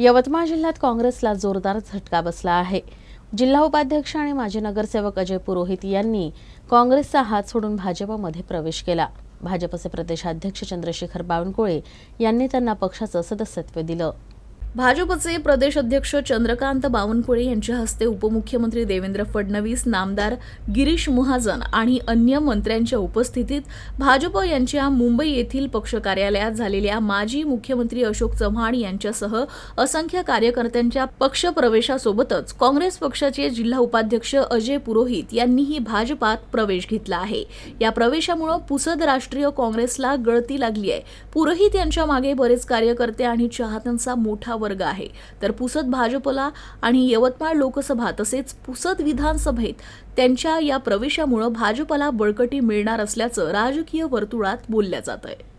यवतमाळ जिल्ह्यात काँग्रेसला जोरदार झटका बसला आहे. जिल्हा उपाध्यक्ष आणि माजी नगरसेवक अजय पुरोहित यांनी काँग्रेसचा हात सोडून भाजपमध्ये प्रवेश केला. भाजपचे प्रदेशाध्यक्ष चंद्रशेखर बावनकुळे यांनी त्यांना पक्षाचं सदस्यत्व दिलं. भाजपचे प्रदेश अध्यक्ष चंद्रकांत बावनकुळे यांच्या हस्ते उपमुख्यमंत्री देवेंद्र फडणवीस नामदार गिरीश महाजन आणि अन्य मंत्र्यांच्या उपस्थितीत भाजप यांच्या मुंबई येथील पक्ष कार्यालयात झालेल्या माजी मुख्यमंत्री अशोक चव्हाण यांच्यासह असंख्य कार्यकर्त्यांच्या पक्ष प्रवेशासोबतच काँग्रेस पक्षाचे जिल्हा उपाध्यक्ष अजय पुरोहित यांनीही भाजपात प्रवेश घेतला आहे. या प्रवेशामुळे पुसद राष्ट्रीय काँग्रेसला गळती लागली आहे. पुरोहित यांच्या मागे बरेच कार्यकर्ते आणि चाहत्यांचा मोठा वर्ग आहे. तर पुसद भाजपला आणि यवतमाळ लोकसभा तसेच पुसद विधानसभेत त्यांच्या या प्रवेशामुळे भाजपला बळकटी मिळणार असल्याचं राजकीय वर्तुळात बोलल्या जात आहे